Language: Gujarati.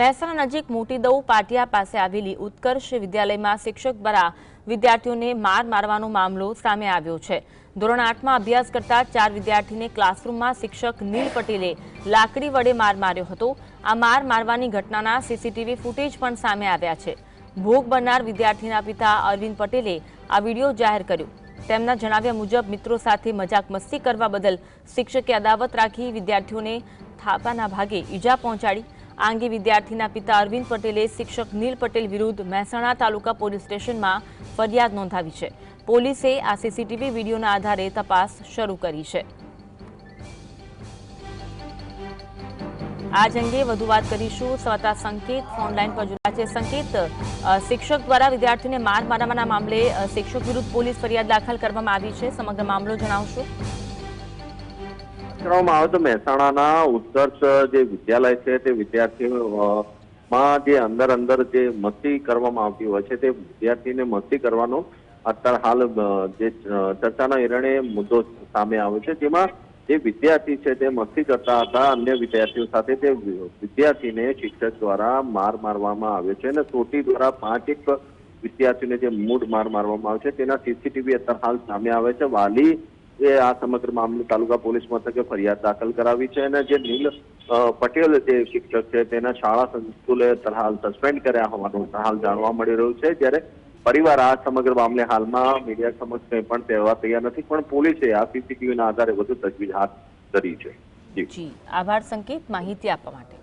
મહેસાણા નજીક મોટી દઉ પાટિયા પાસે આવેલી ઉત્કર્ષ વિદ્યાલયમાં શિક્ષક દ્વારા વિદ્યાર્થીઓને માર મારવાનો મામલો સામે આવ્યો છે. ધોરણ આઠમાં અભ્યાસ કરતા ચાર વિદ્યાર્થીને ક્લાસરૂમમાં શિક્ષક નીલ પટેલે લાકડી વડે માર માર્યો હતો. આ માર મારવાની ઘટનાના સીસીટીવી ફૂટેજ પણ સામે આવ્યા છે. ભોગ બનનાર વિદ્યાર્થીના પિતા અરવિંદ પટેલે આ વીડિયો જાહેર કર્યો. તેમના જણાવ્યા મુજબ, મિત્રો સાથે મજાક મસ્તી કરવા બદલ શિક્ષકે અદાવત રાખી વિદ્યાર્થીઓને થાપાના ભાગે ઈજા પહોંચાડી આ અંગે વિદ્યાર્થીના પિતા અરવિંદ પટેલે શિક્ષક નીલ પટેલ વિરુદ્ધ મહેસાણા તાલુકા પોલીસ સ્ટેશનમાં ફરિયાદ નોંધાવી છે. પોલીસે આ સીસીટીવી વિડીયોના આધારે તપાસ શરૂ કરી છે. આજ અંગે વધુ વાત કરીશું સ્વતા સંકેત ફોનલાઈન પર જોડાયા છે. સંકેત શિક્ષક દ્વારા વિદ્યાર્થીને માર મારવાના મામલે શિક્ષક વિરુદ્ધ પોલીસ ફરિયાદ દાખલ કરવામાં આવી છે. સમગ્ર મામલો જણાવશો. કરવામાં આવે તો મહેસાણાના ઉત્કર્ષ જે વિદ્યાલય છે તે વિદ્યાર્થીઓ માં જે અંદર અંદર જે મસ્તી કરવામાં આવતી હોય છે તે વિદ્યાર્થીને મસ્તી કરવાનો અત્યારે હાલ જે ચર્ચાના હિરણે મુદ્દો સામે આવ્યો છે. જેમાં જે વિદ્યાર્થી છે તે મસ્તી કરતા હતા, અન્ય વિદ્યાર્થીઓ સાથે તે વિદ્યાર્થીને શિક્ષક દ્વારા માર મારવામાં આવ્યો છે અને સોટી દ્વારા પાંચ એક વિદ્યાર્થીઓને જે મૂળ માર મારવામાં આવે છે, તેના સીસીટીવી અત્યારે હાલ સામે આવે છે. વાલી એ આ સમગ્ર મામલે તાલુકા પોલીસ મથકે ફરિયાદ દાખલ કરાવી છે અને જે નીલ પટેલ જે શિક્ષક છે તેના શાળા સંકુલે હાલ સસ્પેન્ડ કર્યા હોવાનું હાલ જાણવા મળી રહ્યું છે. જ્યારે પરિવાર આ સમગ્ર મામલે હાલમાં મીડિયા સમક્ષ કંઈ પણ કહેવા તૈયાર નથી, પણ પોલીસે આ સીસીટીવીના આધારે વધુ તજવીજ હાથ ધરી છે. જી. જી. આભાર સંકેત. માહિતી આપવા માટે.